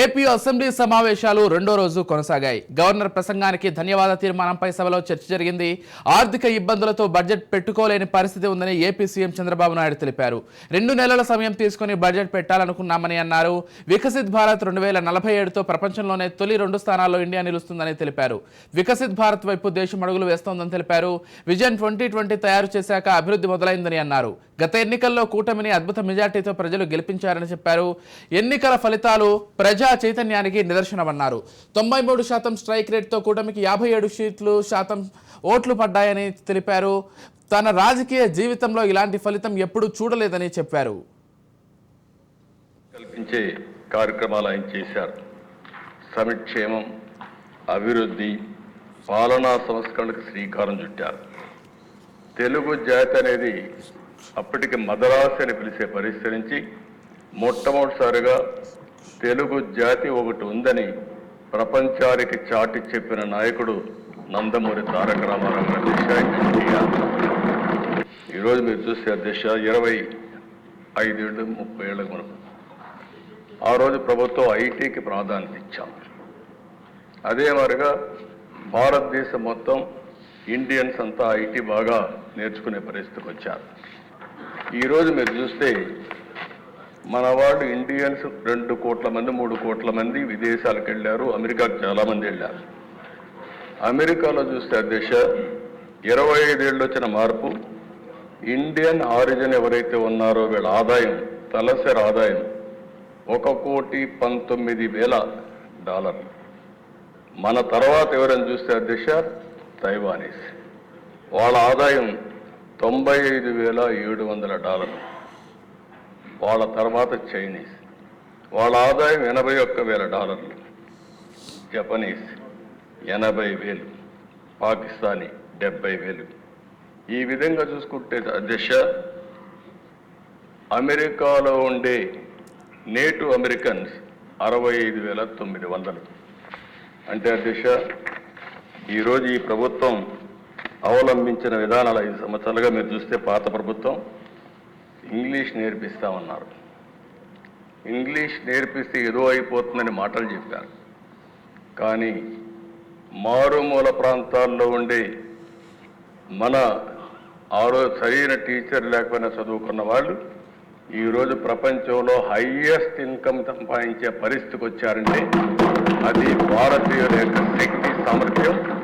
AP assembly సమావేశాలు రెండో రోజు కొనసాగాయి. గవర్నర్ ప్రసంగానికి ధన్యవాద తీర్మానంపై సభలో చర్చ జరిగింది. ఆర్థిక ఇబ్బందులతో బడ్జెట్ పెట్టుకోలేని పరిస్థితి ఉందని ఏపీ సీఎం చంద్రబాబు నాయుడు తెలిపారు. రెండు నెలల సమయం తీసుకుని బడ్జెట్ పెట్టాలనుకున్నామని అన్నారు. వికసిత్ భారత్ రెండు వేల నలభై ఏడుతో ప్రపంచంలోనే తొలి రెండు స్థానాల్లో ఇండియా నిలుస్తుందని తెలిపారు. వికసిత్ భారత్ వైపు దేశం అడుగులు వేస్తోందని తెలిపారు. విజన్ ట్వంటీ ట్వంటీ తయారు చేశాక అభివృద్ధి మొదలైందని అన్నారు. గత ఎన్నికల్లో కూటమిని అద్భుత మెజార్టీతో ప్రజలు గెలిపించారని చెప్పారు. ఎన్నికల ఫలితాలు ప్రజా చైతన్యానికి నిదర్శనమన్నారు. తొంభై మూడు శాతం స్ట్రైక్ రేట్తో కూటమికి యాభై ఏడు సీట్లు శాతం ఓట్లు పడ్డాయని తెలిపారు. తన రాజకీయ జీవితంలో ఇలాంటి ఫలితం ఎప్పుడూ చూడలేదని చెప్పారు. కల్పించే కార్యక్రమాలు ఆయన చేశారు. సమక్షేమం అభివృద్ధి పాలనా సంస్కరణకు శ్రీకారం చుట్టారు. తెలుగు జాతి అనేది అప్పటికి మదరాసి అని పిలిచే పరిస్థితి నుంచి మొట్టమొదటిసారిగా తెలుగు జాతి ఒకటి ఉందని ప్రపంచానికి చాటి చెప్పిన నాయకుడు నందమూరి తారక రామారావు గారి దిశ ఈరోజు మీరు చూస్తే ఆ దిశ ఇరవై ఐదేళ్ళు ముప్పై ఏళ్ళకు మనం ఆ రోజు ప్రభుత్వం ఐటీకి ప్రాధాన్యత ఇచ్చాం. అదే మారిగా భారతదేశం మొత్తం ఇండియన్స్ అంతా ఐటీ బాగా నేర్చుకునే పరిస్థితికి వచ్చారు. ఈరోజు మీరు చూస్తే మన వాళ్ళు ఇండియన్స్ రెండు కోట్ల మంది మూడు కోట్ల మంది విదేశాలకు వెళ్ళారు. అమెరికాకు చాలా మంది వెళ్ళారు. అమెరికాలో చూస్తే అధ్యక్ష ఇరవై ఐదేళ్ళు వచ్చిన మార్పు ఇండియన్ ఆరిజిన్ ఎవరైతే ఉన్నారో వీళ్ళ ఆదాయం తలసరి ఆదాయం ఒక కోటి పంతొమ్మిది వేల డాలర్. మన తర్వాత ఎవరైనా చూస్తే అధ్యక్ష తైవానీస్. వాళ్ళ ఆదాయం తొంభై ఐదు వేల ఏడు వందల డాలర్లు వాళ్ళ తర్వాత చైనీస్. వాళ్ళ ఆదాయం ఎనభై ఒక్క వేల డాలర్లు. జపనీస్ ఎనభై వేలు. పాకిస్తానీ డెబ్బై వేలు. ఈ విధంగా చూసుకుంటే అధ్యక్ష అమెరికాలో ఉండే నేటు అమెరికన్స్ అరవై ఐదు వేల తొమ్మిది వందలు. అంటే అధ్యక్ష ఈరోజు ఈ ప్రభుత్వం అవలంబించిన విధానాలు ఐదు సంవత్సరాలుగా మీరు చూస్తే పాత ప్రభుత్వం. ఇంగ్లీష్ నేర్పిస్తామన్నారు ఇంగ్లీష్ నేర్పిస్తే ఏదో అయిపోతుందని మాటలు చెప్పారు. కానీ మారుమూల ప్రాంతాల్లో ఉండే మన ఆరో సరైన టీచర్ లేకపోయినా చదువుకున్న వాళ్ళు ఈరోజు ప్రపంచంలో హయ్యెస్ట్ ఇన్కమ్ సంపాదించే పరిస్థితికి వచ్చారంటే అది భారతీయుల యొక్క శక్తి సామర్థ్యం